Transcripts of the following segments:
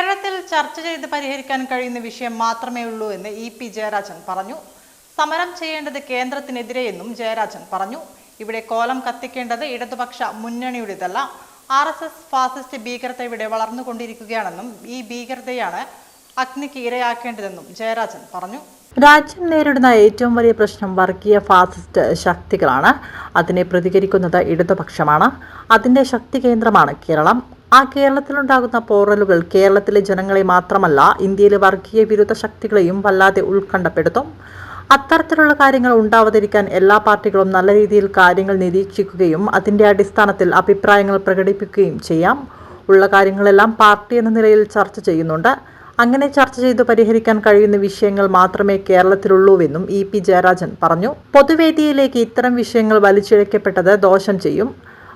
കേരളത്തിൽ ചർച്ച ചെയ്ത് പരിഹരിക്കാൻ കഴിയുന്ന വിഷയം മാത്രമേ ഉള്ളൂ എന്ന് ഇ പി ജയരാജൻ പറഞ്ഞു. സമരം ചെയ്യേണ്ടത് കേന്ദ്രത്തിനെതിരെയെന്നും ജയരാജൻ പറഞ്ഞു. ഇവിടെ കോലം കത്തിക്കേണ്ടത് ഇടതുപക്ഷ മുന്നണിയുടേതല്ല. ആർ എസ് എസ് ഫാസിസ്റ്റ് ഭീകരത ഇവിടെ വളർന്നുകൊണ്ടിരിക്കുകയാണെന്നും ഈ ഭീകരതയാണ് അഗ്നിക്ക് ഇരയാക്കേണ്ടതെന്നും ജയരാജൻ പറഞ്ഞു. രാജ്യം നേരിടുന്ന ഏറ്റവും വലിയ പ്രശ്നം വർഗീയ ഫാസിസ്റ്റ് ശക്തികളാണ്. അതിനെ പ്രതികരിക്കുന്നത് ഇടതുപക്ഷമാണ്. അതിന്റെ ശക്തി കേന്ദ്രമാണ് കേരളം. ആ കേരളത്തിലുണ്ടാകുന്ന പോറലുകൾ കേരളത്തിലെ ജനങ്ങളെ മാത്രമല്ല ഇന്ത്യയിലെ വർഗീയ വിരുദ്ധ ശക്തികളെയും വല്ലാതെ ഉത്കണ്ഠപ്പെടുത്തും. അത്തരത്തിലുള്ള കാര്യങ്ങൾ ഉണ്ടാവാതിരിക്കാൻ എല്ലാ പാർട്ടികളും നല്ല രീതിയിൽ കാര്യങ്ങൾ നിരീക്ഷിക്കുകയും അതിന്റെ അടിസ്ഥാനത്തിൽ അഭിപ്രായങ്ങൾ പ്രകടിപ്പിക്കുകയും ചെയ്യാം. ഉള്ള കാര്യങ്ങളെല്ലാം പാർട്ടി എന്ന നിലയിൽ ചർച്ച ചെയ്യുന്നുണ്ട്. അങ്ങനെ ചർച്ച ചെയ്ത് പരിഹരിക്കാൻ കഴിയുന്ന വിഷയങ്ങൾ മാത്രമേ കേരളത്തിലുള്ളൂവെന്നും ഇ പി ജയരാജൻ പറഞ്ഞു. പൊതുവേദിയിലേക്ക് ഇത്തരം വിഷയങ്ങൾ വലിച്ചിഴക്കപ്പെട്ടത് ദോഷം ചെയ്യും.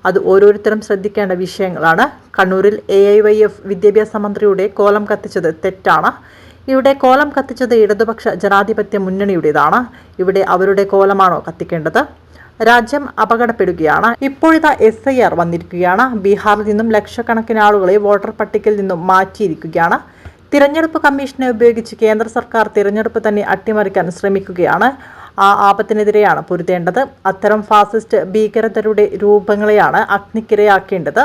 അത് ഓരോരുത്തരും ശ്രദ്ധിക്കേണ്ട വിഷയങ്ങളാണ്. കണ്ണൂരിൽ എ ഐ വൈ എഫ് വിദ്യാഭ്യാസ മന്ത്രിയുടെ കോലം കത്തിച്ചത് തെറ്റാണ്. ഇവിടെ കോലം കത്തിച്ചത് ഇടതുപക്ഷ ജനാധിപത്യ മുന്നണിയുടേതാണ്. ഇവിടെ അവരുടെ കോലമാണോ കത്തിക്കേണ്ടത്? രാജ്യം അപകടപ്പെടുകയാണ്. ഇപ്പോഴിതാ എസ് ഐ ആർ വന്നിരിക്കുകയാണ്. ബീഹാറിൽ നിന്നും ലക്ഷക്കണക്കിന് ആളുകളെ വോട്ടർ പട്ടികയിൽ നിന്നും മാറ്റിയിരിക്കുകയാണ്. തിരഞ്ഞെടുപ്പ് കമ്മീഷനെ ഉപയോഗിച്ച് കേന്ദ്ര സർക്കാർ തിരഞ്ഞെടുപ്പ് തന്നെ അട്ടിമറിക്കാൻ ശ്രമിക്കുകയാണ്. ആ ആപത്തിനെതിരെയാണ് പൊരുതേണ്ടത്. അത്തരം ഫാസിസ്റ്റ് ഭീകരതരുടെ രൂപങ്ങളെയാണ് അഗ്നിക്കിരയാക്കേണ്ടത്.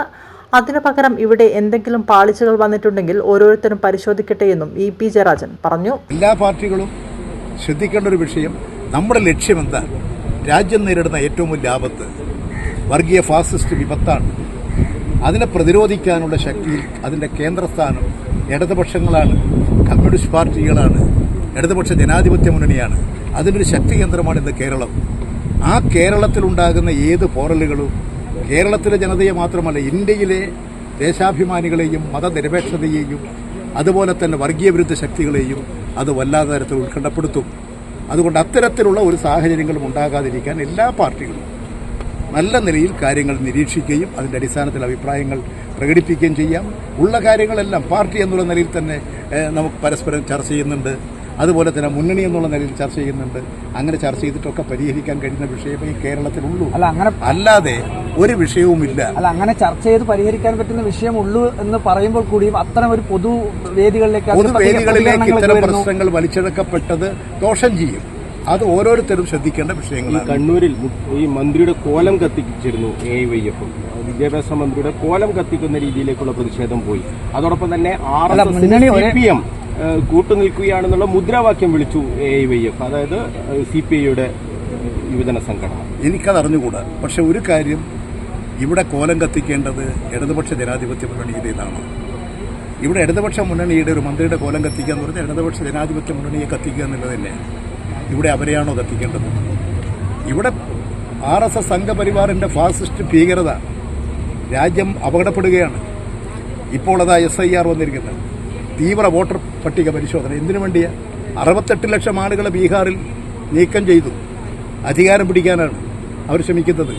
അതിനു പകരം ഇവിടെ എന്തെങ്കിലും പാളിച്ചകൾ വന്നിട്ടുണ്ടെങ്കിൽ ഓരോരുത്തരും പരിശോധിക്കട്ടെ എന്നും ഇ പി ജയരാജൻ പറഞ്ഞു. എല്ലാ പാർട്ടികളും ശ്രദ്ധിക്കേണ്ട ഒരു വിഷയം നമ്മുടെ ലക്ഷ്യം എന്താ രാജ്യം നേരിടുന്ന ഏറ്റവും വലിയ ആപത്ത് വർഗീയ ഫാസിസ്റ്റ് വിപത്താണ്. അതിനെ പ്രതിരോധിക്കാനുള്ള ശക്തിയിൽ അതിന്റെ കേന്ദ്രസ്ഥാനം ഇടതുപക്ഷങ്ങളാണ് കമ്മ്യൂണിസ്റ്റ് പാർട്ടികളാണ് ഇടതുപക്ഷ ജനാധിപത്യ മുന്നണിയാണ്. അതിനൊരു ശക്തി കേന്ദ്രമാണ് ഇന്ന് കേരളം. ആ കേരളത്തിലുണ്ടാകുന്ന ഏത് പോറലുകളും കേരളത്തിലെ ജനതയെ മാത്രമല്ല ഇന്ത്യയിലെ ദേശാഭിമാനികളെയും മതനിരപേക്ഷതയെയും അതുപോലെ തന്നെ വർഗീയ വിരുദ്ധ ശക്തികളെയും അത് വല്ലാത്ത തരത്തിൽ ഉത്കണ്ഠപ്പെടുത്തും. അതുകൊണ്ട് അത്തരത്തിലുള്ള ഒരു സാഹചര്യങ്ങളും ഉണ്ടാകാതിരിക്കാൻ എല്ലാ പാർട്ടികളും നല്ല നിലയിൽ കാര്യങ്ങൾ നിരീക്ഷിക്കുകയും അതിന്റെ അടിസ്ഥാനത്തിൽ അഭിപ്രായങ്ങൾ പ്രകടിപ്പിക്കുകയും ചെയ്യാം. ഉള്ള കാര്യങ്ങളെല്ലാം പാർട്ടി എന്നുള്ള നിലയിൽ തന്നെ നമുക്ക് പരസ്പരം ചർച്ച ചെയ്യുന്നുണ്ട്. അതുപോലെ തന്നെ മുന്നണി എന്നുള്ള നിലയിൽ ചർച്ച ചെയ്യുന്നുണ്ട്. അങ്ങനെ ചർച്ച ചെയ്തിട്ടൊക്കെ പരിഹരിക്കാൻ കഴിയുന്ന വിഷയമേ ഈ കേരളത്തിലുള്ളൂ. അല്ല അങ്ങനെ അല്ലാതെ ഒരു വിഷയവുമില്ല. അല്ല അങ്ങനെ ചർച്ച ചെയ്ത് പരിഹരിക്കാൻ പറ്റുന്ന വിഷയമുള്ളൂ എന്ന് പറയുമ്പോൾ കൂടിയും അത്തരം ഒരു പൊതു വേദികളിലേക്ക് പൊതു വേദികളിലേക്ക് പൊതുവേദികളിലേക്ക് ഇത്തരം പ്രശ്നങ്ങൾ വലിച്ചെടുക്കപ്പെട്ടത് ദോഷം ചെയ്യും. അത് ഓരോരുത്തരും ശ്രദ്ധിക്കേണ്ട വിഷയങ്ങളാണ്. കണ്ണൂരിൽ ഈ മന്ത്രിയുടെ കോലം കത്തിച്ചിരുന്നു എ വൈ എഫ് വിദ്യാഭ്യാസ മന്ത്രിയുടെ കോലം കത്തിക്കുന്ന രീതിയിലേക്കുള്ള പ്രതിഷേധം പോയി. അതോടൊപ്പം തന്നെ ആർ എസ് എസ് കൂട്ടുനിൽക്കുകയാണെന്നുള്ള മുദ്രാവാക്യം വിളിച്ചു എ ഐ വൈ എഫ് അതായത് സി പി ഐയുടെ യുവജന സംഘടന. എനിക്കത് അറിഞ്ഞുകൂടാ പക്ഷെ ഒരു കാര്യം ഇവിടെ കോലം കത്തിക്കേണ്ടത് ഇടതുപക്ഷ ജനാധിപത്യ മുന്നണിയുടേതാണ്. ഇവിടെ ഇടതുപക്ഷ മുന്നണിയുടെ ഒരു മന്ത്രിയുടെ കോലം കത്തിക്കുക എന്ന് പറഞ്ഞാൽ ഇടതുപക്ഷ ജനാധിപത്യ മുന്നണിയെ കത്തിക്കുക എന്നുള്ളത് തന്നെ. ഇവിടെ അവരെയാണോ കത്തിക്കേണ്ടത്? ഇവിടെ ആർ എസ് എസ് സംഘപരിവാറിന്റെ ഫാസിസ്റ്റ് ഭീകരത രാജ്യം അപകടപ്പെടുകയാണ്. ഇപ്പോൾ അതാ എസ് ഐ ആർ വന്നിരിക്കുന്നത്. തീവ്ര വോട്ടർ പട്ടിക പരിശോധന. എന്തിനു വേണ്ടിയാ? അറുപത്തെട്ട് ലക്ഷം ആളുകളെ ബീഹാറിൽ നീക്കം ചെയ്തു. അധികാരം പിടിക്കാനാണ് അവർ ശ്രമിക്കുന്നത്.